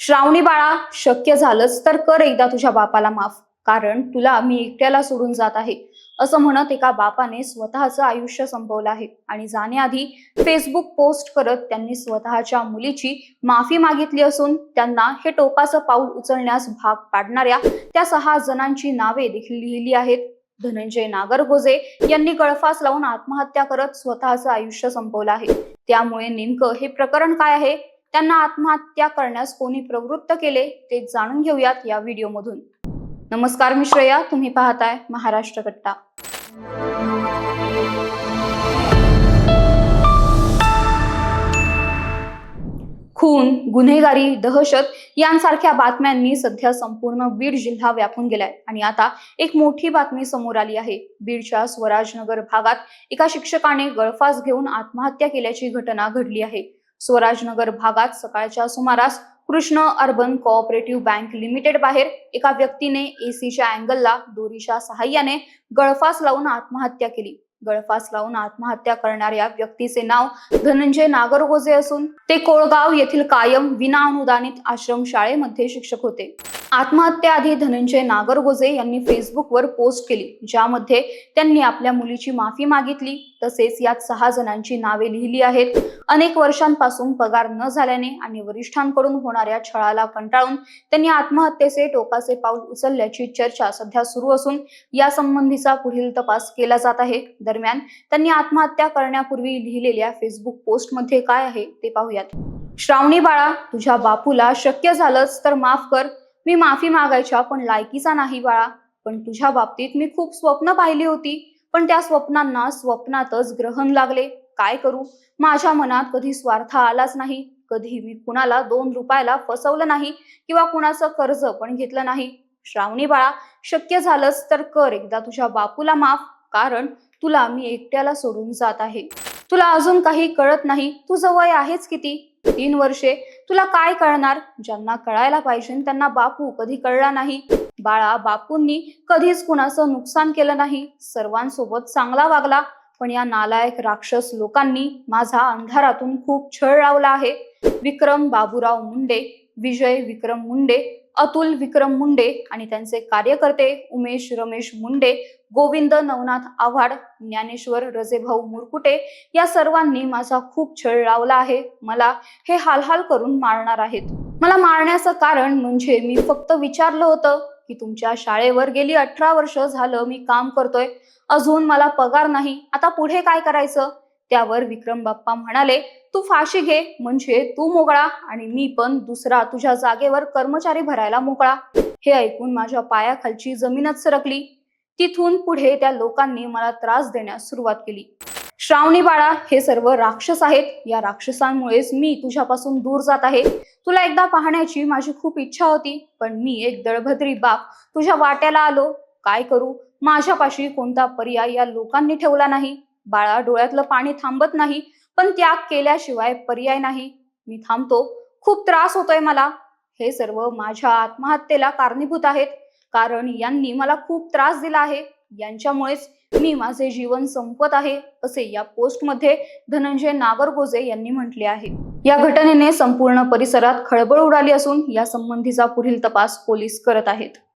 श्रावणी बाळा शक्य झालंच तर कर एकदा तुझ्या बापाला माफ. कारण तुला मी एकट्याला सोडून जात आहे. असं म्हणत एका बापाने स्वतःचं आयुष्य संपवलं आहे. आणि जाण्याआधी फेसबुक पोस्ट करत त्यांनी स्वतःच्या मुलीची माफी मागितली असून त्यांना हे टोकाचं पाऊल उचलण्यास भाग पाडणाऱ्या त्या सहा जणांची नावे देखील लिहिली आहेत. धनंजय नागरगोजे यांनी गळफास लावून आत्महत्या करत स्वतःचं आयुष्य संपवलं आहे. त्यामुळे नेमकं हे प्रकरण काय आहे? त्यांना आत्महत्या करण्यास कोणी प्रवृत्त केले ते जाणून घेऊयात या व्हिडिओमधून. नमस्कार मी श्रेया तुम्ही पाहताय महाराष्ट्र कट्टा. खून गुन्हेगारी दहशत यांसारख्या बातम्यांनी सध्या संपूर्ण बीड जिल्हा व्यापून गेलाय. आणि आता एक मोठी बातमी समोर आली आहे. बीडच्या स्वराजनगर भागात एका शिक्षकाने गळफास घेऊन आत्महत्या केल्याची घटना घडली आहे. स्वराजनगर भागात सकाळच्या सुमारास Krishna urban cooperative bank limited बाहेर एका व्यक्तीने एसीच्या अँगलला दोरीच्या सहाय्याने गळफास लावून आत्महत्या केली. गळफास लावून आत्महत्या करणाऱ्या व्यक्तीचे नाव धनंजय नागरगोजे असून ते कोळगाव येथील कायम विना अनुदानित आश्रम शाळेमध्ये शिक्षक होते. आत्महत्याआधी धनंजय नागरगोजे यांनी फेसबुकवर पोस्ट केली ज्यामध्ये त्यांनी आपल्या मुलीची माफी मागितली. तसेच यात सहा जणांची नावे लिहिली आहेत. अनेक वर्षांपासून पगार न झाल्याने आणि वरिष्ठांकडून होणाऱ्या छळाला कंटाळून त्यांनी आत्महत्येचे टोकाचे पाऊल उचलल्याची चर्चा सध्या सुरू असून या संबंधीचा पुढील तपास केला जात आहे. दरम्यान त्यांनी आत्महत्या करण्यापूर्वी लिहिलेल्या फेसबुक पोस्टमध्ये काय आहे ते पाहूयात. श्रावणी बाळा तुझ्या बापूला शक्य झालंच तर माफ कर. मी माफी मागायच्या पण लायकीचा नाही बाळा. पण तुझ्या बाबतीत मी खूप स्वप्न पाहिली होती. पण त्या स्वप्नांना स्वप्नातच ग्रहण लागले. काय करू? माझ्या मनात कधी स्वार्थ आलाच नाही. कधी मी कुणाला दोन रुपयाला फसवलं नाही किंवा कुणाचं कर्ज पण घेतलं नाही. श्रावणी बाळा शक्य झालंच तर कर. एकदा तुझ्या बापूला माफ. कारण तुला मी एकट्याला सोडून जात आहे. तुला अजून काही कळत नाही? तुझं वय आहेच किती? तीन वर्षे. तुला काय कळणार? ज्यांना कळायला पाहिजे त्यांना बापू कधी कळला नाही. बाळा बापूंनी कधीच कुणाचं नुकसान केलं नाही. सर्वांसोबत चांगला वागला. पण या नालायक राक्षस लोकांनी माझा अंधारातून खूप छळ लावला आहे. विक्रम बाबूराव मुंडे. विजय विक्रम मुंडे अतुल विक्रम मुंडे आणि त्यांचे कार्यकर्ते उमेश रमेश मुंडे गोविंद नवनाथ आव्हाड ज्ञानेश्वर रजेभाऊ मुरकुटे या सर्वांनी माझा खूप छळ लावला आहे. मला हे हालहाल करून मारणार आहेत. मला मारण्याचं कारण म्हणजे मी फक्त विचारलं होतं की तुमच्या शाळेवर गेली अठरा वर्ष झालं मी काम करतोय. अजून मला पगार नाही. आता पुढे काय करायचं? त्यावर विक्रम बाप्पा म्हणाले तू फाशी घे म्हणजे तू मोकळा आणि मी पण दुसरा तुझ्या जागेवर कर्मचारी भरायला मोकळा. हे ऐकून माझ्या पायाखालची जमीनच सरकली. तिथून पुढे त्या लोकांनी मला त्रास देण्यास सुरुवात केली. श्रावणी बाळा हे सर्व राक्षस आहेत. या राक्षसांमुळेच मी तुझ्यापासून दूर जात आहे. तुला एकदा पाहण्याची माझी खूप इच्छा होती पण मी एक दळभद्री बाप. तुझ्या वाट्याला आलो. काय करू? माझ्यापाशी कोणता पर्याय या लोकांनी ठेवला नाही. बाळा डोळ्यातलं पाणी थांबत नाही पण त्याग केल्याशिवाय पर्याय नाही. मी थांबतो. खूप त्रास होतोय मला. हे सर्व माझ्या आत्महत्येला कारणीभूत आहेत. कारण यांनी मला खूप त्रास दिला आहे. यांच्यामुळेच मी माझे जीवन संपवत आहे असे या पोस्टमध्ये धनंजय नागरगोजे यांनी म्हटले आहे. या घटनेने संपूर्ण परिसरात खळबळ उडाली असून या संबंधीचा पुढील तपास पोलीस करत आहेत.